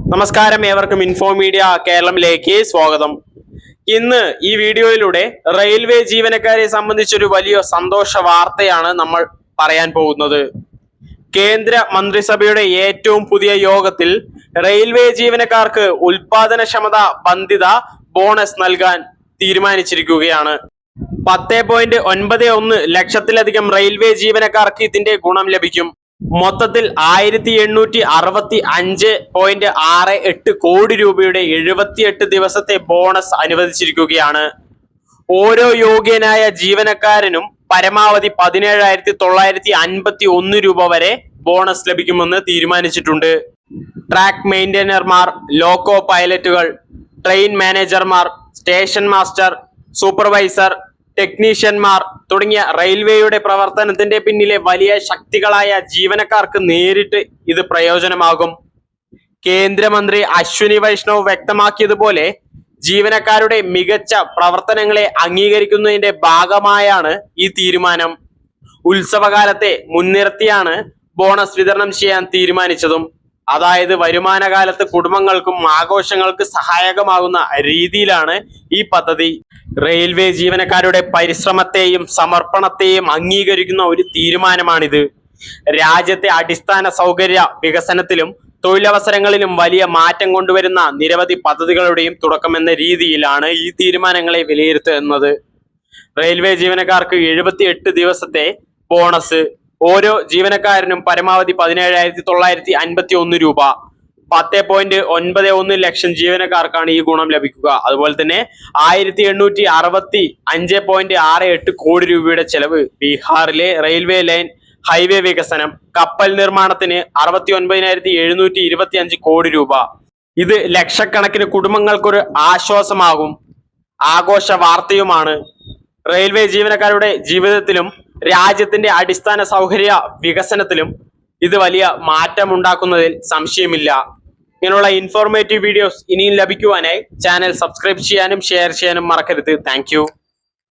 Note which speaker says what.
Speaker 1: നമസ്കാരം ഏവർക്കും info media കേരളത്തിലേക്ക് സ്വാഗതം. ഇന്ന് ഈ വീഡിയോയിലൂടെ റെയിൽവേ ജീവനക്കാരെ സംബന്ധിച്ചൊരു വലിയ സന്തോഷ വാർത്തയാണ് നമ്മൾ പറയാൻ പോകുന്നത്. കേന്ദ്ര മന്ത്രിസഭയുടെ ഏറ്റവും പുതിയ യോഗത്തിൽ റെയിൽവേ ജീവനക്കാർക്ക് ഉൽപാദനക്ഷമത ബന്ധിത ബോണസ് നൽകാൻ തീരുമാനിച്ചിരിക്കുകയാണ്. പത്ത് പോയിന്റ് ഒൻപത് ഒന്ന് ലക്ഷത്തിലധികം റെയിൽവേ ജീവനക്കാർക്ക് ഇതിന്റെ ഗുണം ലഭിക്കും. മൊത്തത്തിൽ ആയിരത്തി എണ്ണൂറ്റി അറുപത്തി അഞ്ച് പോയിന്റ് ആറ് എട്ട് കോടി രൂപയുടെ എഴുപത്തിയെട്ട് ദിവസത്തെ ബോണസ് അനുവദിച്ചിരിക്കുകയാണ്. ഓരോ യോഗ്യനായ ജീവനക്കാരനും പരമാവധി പതിനേഴായിരത്തി തൊള്ളായിരത്തി അൻപത്തി ഒന്ന് രൂപ വരെ ബോണസ് ലഭിക്കുമെന്ന് തീരുമാനിച്ചിട്ടുണ്ട്. ട്രാക്ക് മെയിന്റൈനർമാർ ലോക്കോ പൈലറ്റുകൾ ട്രെയിൻ മാനേജർമാർ സ്റ്റേഷൻ മാസ്റ്റർ സൂപ്പർവൈസർ ടെക്നീഷ്യന്മാർ തുടങ്ങിയ റെയിൽവേയുടെ പ്രവർത്തനത്തിന്റെ പിന്നിലെ വലിയ ശക്തികളായ ജീവനക്കാർക്ക് നേരിട്ട് ഇത് പ്രയോജനമാകും. കേന്ദ്രമന്ത്രി അശ്വിനി വൈഷ്ണവ് വ്യക്തമാക്കിയതുപോലെ ജീവനക്കാരുടെ മികച്ച പ്രവർത്തനങ്ങളെ അംഗീകരിക്കുന്നതിന്റെ ഭാഗമായാണ് ഈ തീരുമാനം. ഉത്സവകാലത്തെ മുൻനിർത്തിയാണ് ബോണസ് വിതരണം ചെയ്യാൻ തീരുമാനിച്ചതും. അതായത് വരുമാനകാലത്ത് കുടുംബങ്ങൾക്കും ആഘോഷങ്ങൾക്ക് സഹായകമാകുന്ന രീതിയിലാണ് ഈ പദ്ധതി. റെയിൽവേ ജീവനക്കാരുടെ പരിശ്രമത്തെയും സമർപ്പണത്തെയും അംഗീകരിക്കുന്ന ഒരു തീരുമാനമാണിത്. രാജ്യത്തെ അടിസ്ഥാന സൗകര്യ വികസനത്തിലും തൊഴിലവസരങ്ങളിലും വലിയ മാറ്റം കൊണ്ടുവരുന്ന നിരവധി പദ്ധതികളുടെയും തുടക്കമെന്ന രീതിയിലാണ് ഈ തീരുമാനങ്ങളെ വിലയിരുത്തുന്നത്. റെയിൽവേ ജീവനക്കാർക്ക് എഴുപത്തിയെട്ട് ദിവസത്തെ ബോണസ് ഓരോ ജീവനക്കാരനും പരമാവധി പതിനേഴായിരത്തി തൊള്ളായിരത്തി അൻപത്തി ഒന്ന് രൂപ. പത്ത് പോയിന്റ് ഒൻപത് ഒന്ന് ലക്ഷം ജീവനക്കാർക്കാണ് ഈ ഗുണം ലഭിക്കുക. അതുപോലെ തന്നെ ആയിരത്തി എണ്ണൂറ്റി അറുപത്തി അഞ്ച് പോയിന്റ് ആറ് എട്ട് കോടി രൂപയുടെ ചെലവ് ബീഹാറിലെ റെയിൽവേ ലൈൻ ഹൈവേ വികസനം കപ്പൽ നിർമ്മാണത്തിന് അറുപത്തി ഒൻപതിനായിരത്തി എഴുന്നൂറ്റി ഇരുപത്തി അഞ്ച് കോടി രൂപ. ഇത് ലക്ഷക്കണക്കിന് കുടുംബങ്ങൾക്കൊരു ആശ്വാസമാകും ആഘോഷ വാർത്തയുമാണ് റെയിൽവേ ജീവനക്കാരുടെ ജീവിതത്തിലും രാജ്യത്തിന്റെ അടിസ്ഥാന സൗകര്യ വികസനത്തിലും ഇത് വലിയ മാറ്റം ഉണ്ടാക്കുന്നതിൽ സംശയമില്ല. ഇങ്ങനെയുള്ള ഇൻഫോർമേറ്റീവ് വീഡിയോസ് ഇനിയും ലഭിക്കുവാനായി ചാനൽ സബ്സ്ക്രൈബ് ചെയ്യാനും ഷെയർ ചെയ്യാനും മറക്കരുത്. താങ്ക്